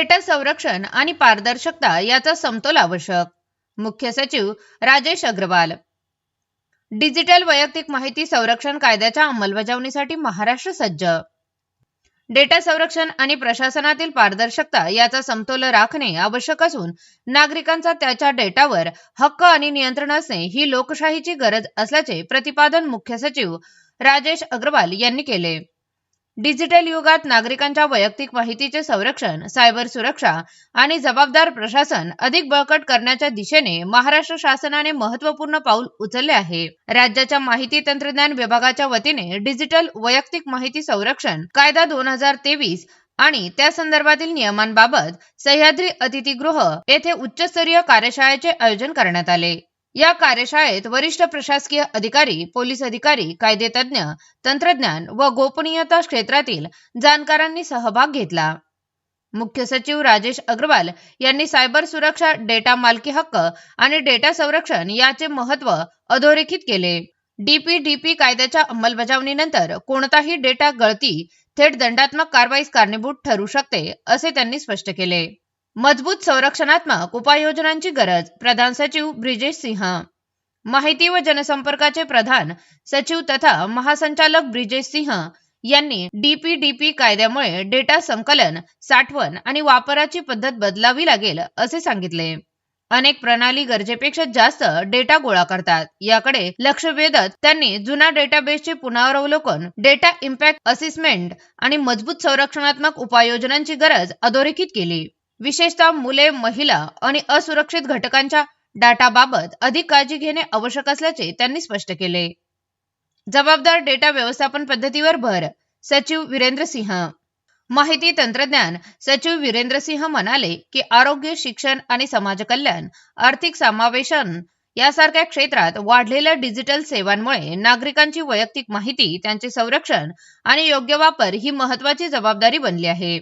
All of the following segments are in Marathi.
डेटा संरक्षण आणि पारदर्शकता याचा समतोल आवश्यक. मुख्य सचिव राजेश अग्रवाल. डिजिटल वैयक्तिक माहिती संरक्षण कायद्याच्या अंमलबजावणीसाठी महाराष्ट्र सज्ज. डेटा संरक्षण आणि प्रशासनातील पारदर्शकता याचा समतोल राखणे आवश्यक असून नागरिकांचा त्याच्या डेटावर हक्क आणि नियंत्रण असणे ही लोकशाहीची गरज असल्याचे प्रतिपादन मुख्य सचिव राजेश अग्रवाल यांनी केले. डिजिटल युगात नागरिकांच्या वैयक्तिक माहितीचे संरक्षण सायबर सुरक्षा आणि जबाबदार प्रशासन अधिक बळकट करण्याच्या दिशेने महाराष्ट्र शासनाने महत्त्वपूर्ण पाऊल उचलले आहे. राज्याच्या माहिती तंत्रज्ञान विभागाच्या वतीने डिजिटल वैयक्तिक माहिती संरक्षण कायदा दोन हजार तेवीस आणि त्या संदर्भातील नियमांबाबत सह्याद्री अतिथीगृह येथे उच्चस्तरीय कार्यशाळेचे आयोजन करण्यात आले. या कार्यशाळेत वरिष्ठ प्रशासकीय अधिकारी पोलीस अधिकारी कायदेतज्ञ तंत्रज्ञान व गोपनीयता क्षेत्रातील जाणकारांनी सहभाग घेतला. मुख्य सचिव राजेश अग्रवाल यांनी सायबर सुरक्षा डेटा मालकी हक्क आणि डेटा संरक्षण याचे महत्त्व अधोरेखित केले. डीपीडीपी कायद्याच्या अंमलबजावणीनंतर कोणताही डेटा गळती थेट दंडात्मक कारवाईस कारणीभूत ठरू शकते असे त्यांनी स्पष्ट केले. मजबूत संरक्षणात्मक उपाययोजनांची गरज प्रधान सचिव ब्रिजेश सिंह. माहिती व जनसंपर्काचे प्रधान सचिव तथा महासंचालक ब्रिजेश सिंह यांनी डीपीडीपी कायद्यामुळे डेटा संकलन साठवण आणि वापराची पद्धत बदलावी लागेल असे सांगितले. अनेक प्रणाली गरजेपेक्षा जास्त डेटा गोळा करतात. याकडे लक्ष वेधत त्यांनी जुना डेटाबेसचे पुनरावलोकन डेटा इम्पॅक्ट असेसमेंट आणि मजबूत संरक्षणात्मक उपाययोजनांची गरज अधोरेखित केली. विशेषतः मुले महिला आणि असुरक्षित घटकांच्या डाटाबाबत अधिक काळजी घेणे आवश्यक असल्याचे त्यांनी स्पष्ट केले. जबाबदार डेटा व्यवस्थापन पद्धतीवर भर सचिव वीरेंद्र सिंह. माहिती तंत्रज्ञान सचिव वीरेंद्र सिंह म्हणाले की आरोग्य शिक्षण आणि समाज कल्याण आर्थिक समावेशन यासारख्या क्षेत्रात वाढलेल्या डिजिटल सेवांमुळे नागरिकांची वैयक्तिक माहिती त्यांचे संरक्षण आणि योग्य वापर ही महत्वाची जबाबदारी बनली आहे.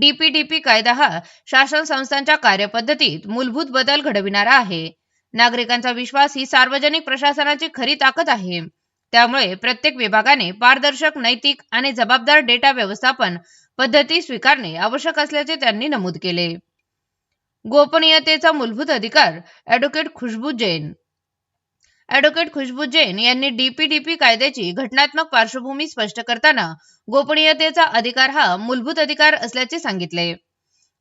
डीपीडीपी कायदा हा शासन संस्थांच्या कार्यपद्धतीत मूलभूत बदल घडविणारा आहे. नागरिकांचा विश्वास ही सार्वजनिक प्रशासनाची खरी ताकद आहे. त्यामुळे प्रत्येक विभागाने पारदर्शक नैतिक आणि जबाबदार डेटा व्यवस्थापन पद्धती स्वीकारणे आवश्यक असल्याचे त्यांनी नमूद केले. गोपनीयतेचा मूलभूत अधिकार ॲडव्होकेट खुशबू जैन ॲडव्होकेट खुशबू जैन यांनी डीपीडीपी कायद्याची घटनात्मक पार्श्वभूमी स्पष्ट करताना गोपनीयतेचा अधिकार हा मूलभूत अधिकार असल्याचे सांगितले.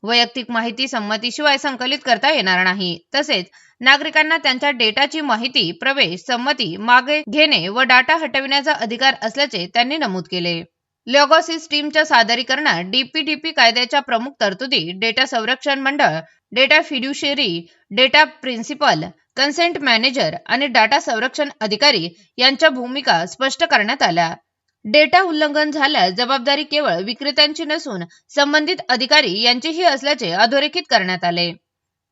वैयक्तिक माहिती संमतीशिवाय संकलित करता येणार नाही. तसेच नागरिकांना त्यांच्या डेटाची माहिती प्रवेश संमती मागे घेणे व डाटा हटविण्याचा अधिकार असल्याचे त्यांनी नमूद केले. लॉगॉसिस टीमच्या सादरीकरणात डीपीडीपी कायद्याच्या प्रमुख तरतुदी डेटा संरक्षण मंडळ data fiduciary data principal consent manager आणि डाटा संरक्षण अधिकारी यांच्या भूमिका स्पष्ट करण्यात आल्या. डेटा उल्लंघन झाल्यास जबाबदारी केवळ विक्रेत्यांची नसून संबंधित अधिकारी यांचीही असल्याचे अधोरेखित करण्यात आले.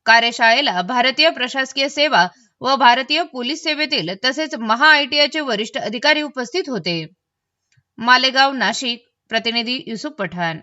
कार्यशाळेला भारतीय प्रशासकीय सेवा व भारतीय पोलीस सेवेतील तसेच महाआयटीआयचे वरिष्ठ अधिकारी उपस्थित होते. मालेगाव नाशिक प्रतिनिधी युसुफ पठाण.